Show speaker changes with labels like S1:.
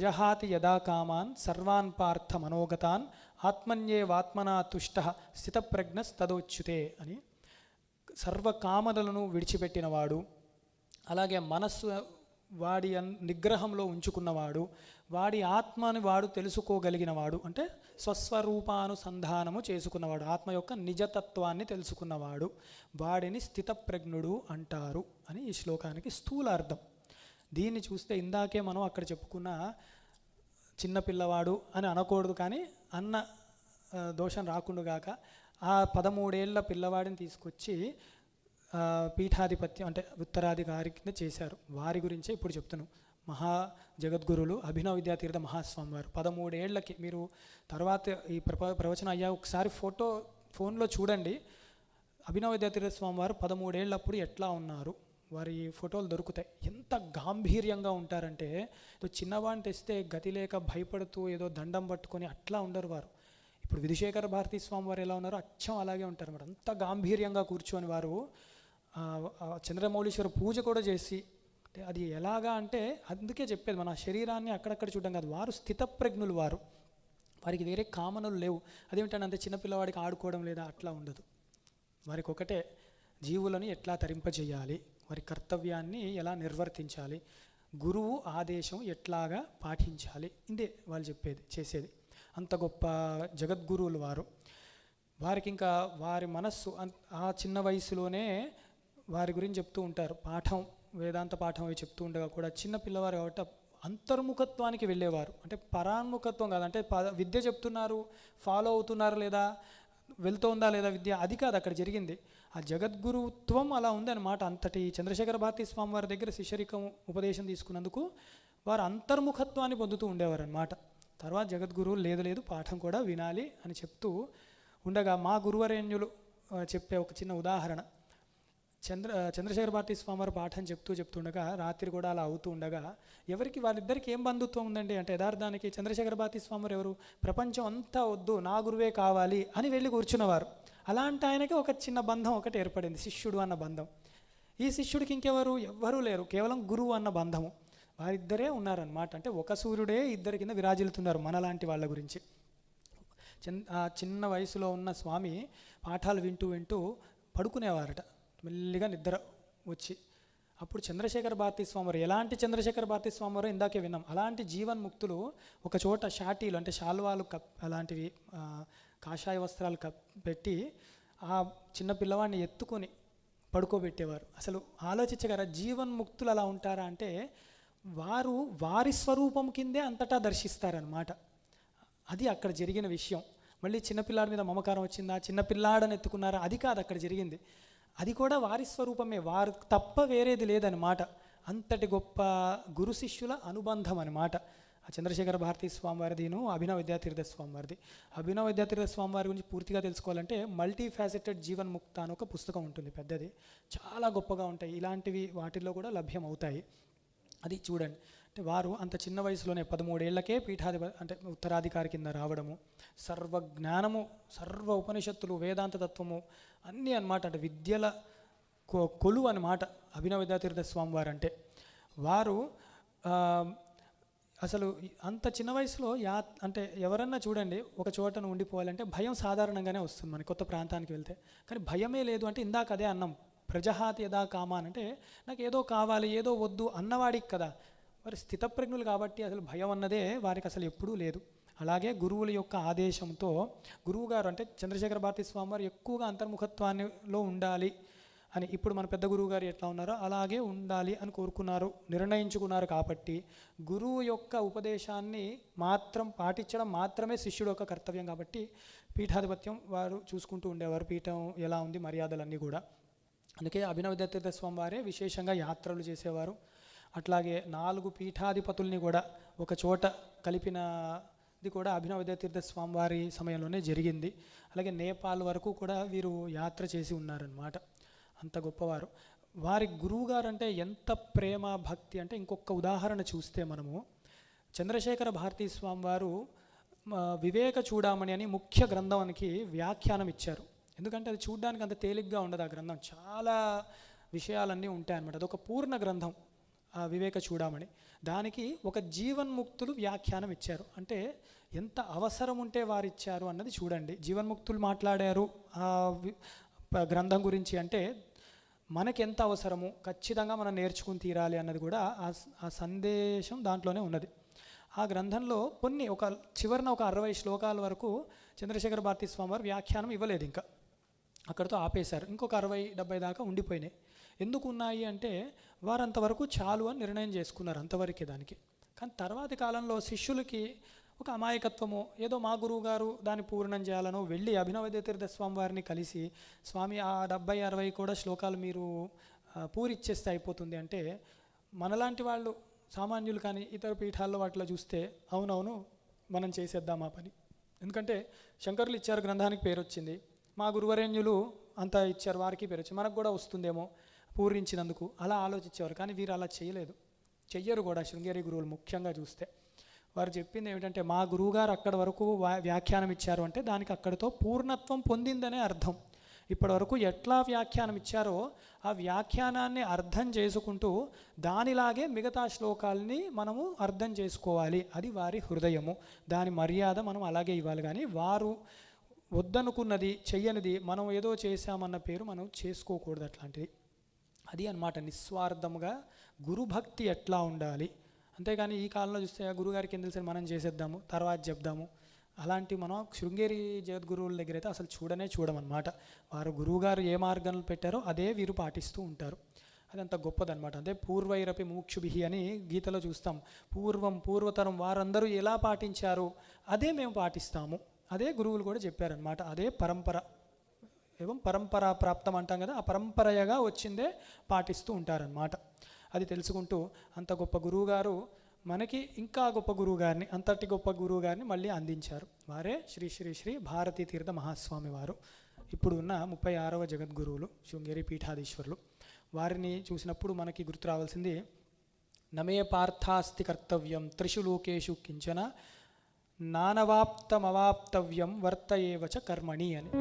S1: ప్రజహాతి యదా కామాన్ సర్వాన్ పార్థ మనోగతాన్ ఆత్మన్యేవాత్మనా తుష్ట స్థితప్రజ్ఞస్తదోచ్యుతే అని సర్వకామనలను విడిచిపెట్టినవాడు అలాగే మనస్సు వాడి నిగ్రహంలో ఉంచుకున్నవాడు వాడి ఆత్మని వాడు తెలుసుకోగలిగినవాడు అంటే స్వస్వరూపానుసంధానము చేసుకున్నవాడు ఆత్మ యొక్క నిజతత్వాన్ని తెలుసుకున్నవాడు వాడిని స్థితప్రజ్ఞుడు అంటారు అని ఈ శ్లోకానికి స్థూల అర్థం దీన్ని చూస్తే ఇందాకే మనం అక్కడ చెప్పుకున్న చిన్న పిల్లవాడు అని అనకూడదు కానీ అన్న దోషం రాకుండాగాక ఆ పదమూడేళ్ళ పిల్లవాడిని తీసుకొచ్చి పీఠాధిపత్యం అంటే ఉత్తరాధికారి కింద చేశారు. వారి గురించే ఇప్పుడు చెప్తున్నాను మహా జగద్గురులు అభినవ విద్యాతీర్థ మహాస్వామి వారు పదమూడేళ్ళకి మీరు తర్వాత ఈ ప్రప ప్రవచనం అయ్యా ఒకసారి ఫోటో ఫోన్లో చూడండి. అభినవ విద్యాతీర్థ స్వామి వారు పదమూడేళ్ళప్పుడు ఎట్లా ఉన్నారు? వారి ఫోటోలు దొరుకుతాయి. ఎంత గాంభీర్యంగా ఉంటారంటే ఏదో చిన్నవాడిని తెస్తే గతి లేక భయపడుతూ ఏదో దండం పట్టుకొని అట్లా ఉండరు వారు. ఇప్పుడు విధుశేఖర భారతీ స్వామి వారు ఎలా ఉన్నారో అచ్చం అలాగే ఉంటారు అన్నమాట. అంత గాంభీర్యంగా కూర్చొని వారు చంద్రమౌళీశ్వర పూజ కూడా చేసి అది ఎలాగా అంటే అందుకే చెప్పేది మన శరీరాన్ని అక్కడక్కడ చూడడం కాదు వారు స్థితప్రజ్ఞులు వారు. వారికి వేరే కామనలు లేవు. అదేమిటంటే అంత చిన్నపిల్లవాడికి ఆడుకోవడం లేదా అట్లా ఉండదు. వారికి ఒకటే జీవులను ఎట్లా తరింపజేయాలి? వారి కర్తవ్యాన్ని ఎలా నిర్వర్తించాలి? గురువు ఆదేశం ఎట్లాగా పాటించాలి? ఇదే వాళ్ళు చెప్పేది చేసేది. అంత గొప్ప జగద్గురువులు వారు. వారికి ఇంకా వారి మనస్సు అన్- ఆ చిన్న వయసులోనే వారి గురించి చెప్తూ ఉంటారు. పాఠం వేదాంత పాఠం అవి చెప్తూ ఉండగా కూడా చిన్న పిల్లవారు కాబట్టి అంతర్ముఖత్వానికి వెళ్ళేవారు. అంటే పరాన్ముఖత్వం కాదు. అంటే పద- విద్య చెప్తున్నారు ఫాలో అవుతున్నారు లేదా వెళ్తోందా లేదా విద్య? అది కాదు. అక్కడ జరిగింది. ఆ జగద్గురుత్వం అలా ఉందన్నమాట. అంతటి చంద్రశేఖర భారతీ స్వామి వారి దగ్గర శిష్యరికం ఉపదేశం తీసుకున్నందుకు వారు అంతర్ముఖత్వాన్ని పొందుతూ ఉండేవారు అనమాట తర్వాత జగద్గురువు లేదు లేదు పాఠం కూడా వినాలి అని చెప్తూ ఉండగా మా గురువరేణ్యులు చెప్పే ఒక చిన్న ఉదాహరణ. చంద్ర చంద్రశేఖర భారతీ స్వామివారి పాఠం చెప్తూ చెప్తుండగా రాత్రి కూడా అలా అవుతూ ఉండగా ఎవరికి వాళ్ళిద్దరికి ఏం బంధుత్వం ఉందండి? అంటే యథార్థానికి చంద్రశేఖర భారతీ స్వామివారు ఎవరు? ప్రపంచం అంతా వద్దు నా గురువే కావాలి అని వెళ్ళి కూర్చున్నవారు. అలాంటి ఆయనకి ఒక చిన్న బంధం ఒకటి ఏర్పడింది శిష్యుడు అన్న బంధం. ఈ శిష్యుడికి ఇంకెవరు? ఎవ్వరూ లేరు కేవలం గురువు అన్న బంధము. వారిద్దరే ఉన్నారనమాట అంటే ఒక సూర్యుడే ఇద్దరి కింద విరాజిల్లుతున్నారు మనలాంటి వాళ్ళ గురించి. చిన్న ఆ చిన్న వయసులో ఉన్న స్వామి పాఠాలు వింటూ వింటూ పడుకునేవారట. మెల్లిగా నిద్ర వచ్చి అప్పుడు చంద్రశేఖర భారతీ స్వామివారు ఎలాంటి చంద్రశేఖర భారతీ స్వామివారు ఇందాకే విన్నాం. అలాంటి జీవన్ముక్తులు ఒక చోట షాటీలు అంటే శాల్వాలు కప్ అలాంటివి కాషాయ వస్త్రాలు కప్ పెట్టి ఆ చిన్న పిల్లవాడిని ఎత్తుకొని పడుకోబెట్టేవారు. అసలు ఆలోచించగలరా జీవన్ముక్తులు అలా ఉంటారా అంటే వారు వారి స్వరూపం కిందే అంతటా దర్శిస్తారనమాట అది అక్కడ జరిగిన విషయం. మళ్ళీ చిన్నపిల్లాడి మీద మమకారం వచ్చిందా? చిన్నపిల్లాడని ఎత్తుకున్నారా? అది కాదు అక్కడ జరిగింది. అది కూడా వారి స్వరూపమే. వారు తప్ప వేరేది లేదనమాట అంతటి గొప్ప గురు శిష్యుల అనుబంధం అనమాట ఆ చంద్రశేఖర భారతీ స్వామివారిదిను అభినవ విద్యాతీర్థ స్వామివారిది. అభినవ విద్యాతీర్థ స్వామివారి గురించి పూర్తిగా తెలుసుకోవాలంటే మల్టీ ఫ్యాసెటెడ్ జీవన్ ముక్త అని ఒక పుస్తకం ఉంటుంది పెద్దది. చాలా గొప్పగా ఉంటాయి. ఇలాంటివి వాటిల్లో కూడా లభ్యం అవుతాయి అది చూడండి. అంటే వారు అంత చిన్న వయసులోనే పదమూడేళ్ళకే పీఠాధిప అంటే ఉత్తరాధికారి కింద రావడము సర్వ జ్ఞానము సర్వ ఉపనిషత్తులు వేదాంత తత్వము అన్నీ అన్నమాట. అంటే విద్యల కొ- కొలువు అనమాట అభినవ స్వామి వారు అంటే వారు అసలు అంత చిన్న వయసులో యా అంటే ఎవరన్నా చూడండి ఒక చోటను ఉండిపోవాలంటే భయం సాధారణంగానే వస్తుంది మన కొత్త ప్రాంతానికి వెళ్తే. కానీ భయమే లేదు అంటే ఇందాక అదే అన్నం ప్రజహాతి యదా కామా అంటే నాకు ఏదో కావాలి ఏదో వద్దు అన్నవాడికి కదా. మరి స్థితప్రజ్ఞులు కాబట్టి అసలు భయం అన్నదే వారికి అసలు ఎప్పుడూ లేదు. అలాగే గురువుల యొక్క ఆదేశంతో గురువుగారు అంటే చంద్రశేఖర భారతి స్వామి వారు ఎక్కువగా అంతర్ముఖత్వాన్నిలో ఉండాలి అని ఇప్పుడు మన పెద్ద గురువు గారు ఎట్లా ఉన్నారో అలాగే ఉండాలి అని కోరుకున్నారు నిర్ణయించుకున్నారు కాబట్టి గురువు యొక్క ఉపదేశాన్ని మాత్రం పాటించడం మాత్రమే శిష్యుడు యొక్క కర్తవ్యం కాబట్టి పీఠాధిపత్యం వారు చూసుకుంటూ ఉండేవారు. పీఠం ఎలా ఉంది మర్యాదలన్నీ కూడా. అందుకే అభినవ దత్తీర్థ స్వామి వారే విశేషంగా యాత్రలు చేసేవారు. అట్లాగే నాలుగు పీఠాధిపతుల్ని కూడా ఒక చోట కలిపినది కూడా అభినవ తీర్థ స్వామివారి సమయంలోనే జరిగింది. అలాగే నేపాల్ వరకు కూడా వీరు యాత్ర చేసి ఉన్నారనమాట అంత గొప్పవారు. వారి గురువుగారు అంటే ఎంత ప్రేమ భక్తి అంటే ఇంకొక ఉదాహరణ చూస్తే మనము. చంద్రశేఖర భారతీ స్వామివారు వివేక చూడామణి అని ముఖ్య గ్రంథానికి వ్యాఖ్యానం ఇచ్చారు. ఎందుకంటే అది చూడడానికి అంత తేలిగ్గా ఉండదు ఆ గ్రంథం. చాలా విషయాలన్నీ ఉంటాయన్నమాట. అదొక పూర్ణ గ్రంథం. వివేక చూడమని. దానికి ఒక జీవన్ముక్తులు వ్యాఖ్యానం ఇచ్చారు. అంటే ఎంత అవసరం ఉంటే వారు ఇచ్చారు అన్నది చూడండి. జీవన్ముక్తులు మాట్లాడారు. గ్రంథం గురించి అంటే మనకి ఎంత అవసరము? ఖచ్చితంగా మనం నేర్చుకుని తీరాలి అన్నది కూడా ఆ సందేశం దాంట్లోనే ఉన్నది. ఆ గ్రంథంలో కొన్ని ఒక చివరిన ఒక అరవై శ్లోకాల వరకు చంద్రశేఖర భారతి స్వామి వారు వ్యాఖ్యానం ఇవ్వలేదు ఇంకా. అక్కడితో ఆపేశారు. ఇంకొక అరవై డెబ్బై దాకా ఉండిపోయినాయి. ఎందుకు ఉన్నాయి అంటే వారు అంతవరకు చాలు అని నిర్ణయం చేసుకున్నారు అంతవరకే దానికి. కానీ తర్వాతి కాలంలో శిష్యులకి ఒక అమాయకత్వము ఏదో మా గురువు గారు దాన్ని పూర్ణం చేయాలనో వెళ్ళి అభినవ తీర్థ స్వామి వారిని కలిసి స్వామి ఆ డెబ్బై అరవై కూడా శ్లోకాలు మీరు పూరిచ్చేస్తే అయిపోతుంది. అంటే మనలాంటి వాళ్ళు సామాన్యులు కానీ ఇతర పీఠాల్లో వాటిలో చూస్తే అవునవును మనం చేసేద్దాం ఆ పని. ఎందుకంటే శంకరులు ఇచ్చారు గ్రంథానికి పేరు వచ్చింది మా గురువరేణ్యులు అంతా ఇచ్చారు వారికి పేరు వచ్చింది మనకు కూడా వస్తుందేమో. పూరించినందుకు అలా ఆలోచించేవారు కానీ వీరు అలా చేయలేదు. చెయ్యరు కూడా. శృంగేరి గురువులు ముఖ్యంగా చూస్తే. వారు చెప్పింది ఏమిటంటే మా గురువుగారు అక్కడి వరకు వ్యాఖ్యానం ఇచ్చారు అంటే దానికి అక్కడితో పూర్ణత్వం పొందిందనే అర్థం. ఇప్పటి వరకు ఎట్లా వ్యాఖ్యానం ఇచ్చారో ఆ వ్యాఖ్యానాన్ని అర్థం చేసుకుంటూ దానిలాగే మిగతా శ్లోకాల్ని మనము అర్థం చేసుకోవాలి. అది వారి హృదయము. దాని మర్యాద మనం అలాగే ఇవ్వాలి. కానీ వారు వద్దనుకున్నది చెయ్యనిది మనం ఏదో చేశామన్న పేరు మనం చేసుకోకూడదు అట్లాంటిది. అది అన్నమాట. నిస్వార్థముగా గురుభక్తి ఎట్లా ఉండాలి? అంతేగాని ఈ కాలంలో చూస్తే గురుగారికి ఏం తెలిసిన మనం చేసేద్దాము తర్వాత చెప్దాము. అలాంటి మనం శృంగేరి జగద్గురువుల దగ్గర అయితే అసలు చూడనే చూడమన్నమాట. వారు గురువుగారు ఏ మార్గంలో పెట్టారో అదే వీరు పాటిస్తూ ఉంటారు. అది అంత గొప్పదన్నమాట. అంటే పూర్వైరపి మూక్షుభిహి అని గీతలో చూస్తాం. పూర్వం పూర్వతరం వారందరూ ఎలా పాటించారు అదే మేము పాటిస్తాము. అదే గురువులు కూడా చెప్పారనమాట అదే పరంపర. ఏవం పరంపరా ప్రాప్తం అంటాం కదా ఆ పరంపరయగా వచ్చిందే పాటిస్తూ ఉంటారనమాట అది తెలుసుకుంటూ అంత గొప్ప గురువుగారు మనకి ఇంకా గొప్ప గురువు గారిని అంతటి గొప్ప గురువు గారిని మళ్ళీ అందించారు. వారే శ్రీ శ్రీ శ్రీ భారతీ తీర్థ మహాస్వామి వారు. ఇప్పుడు ఉన్న ముప్పై ఆరవ జగద్గురువులు శృంగేరి పీఠాధీశ్వరులు. వారిని చూసినప్పుడు మనకి గుర్తు రావాల్సింది నమే పార్థాస్తి కర్తవ్యం త్రిషు లోకేషు కించన నానవాప్తమవాప్తవ్యం వర్త ఏవచ కర్మణి అని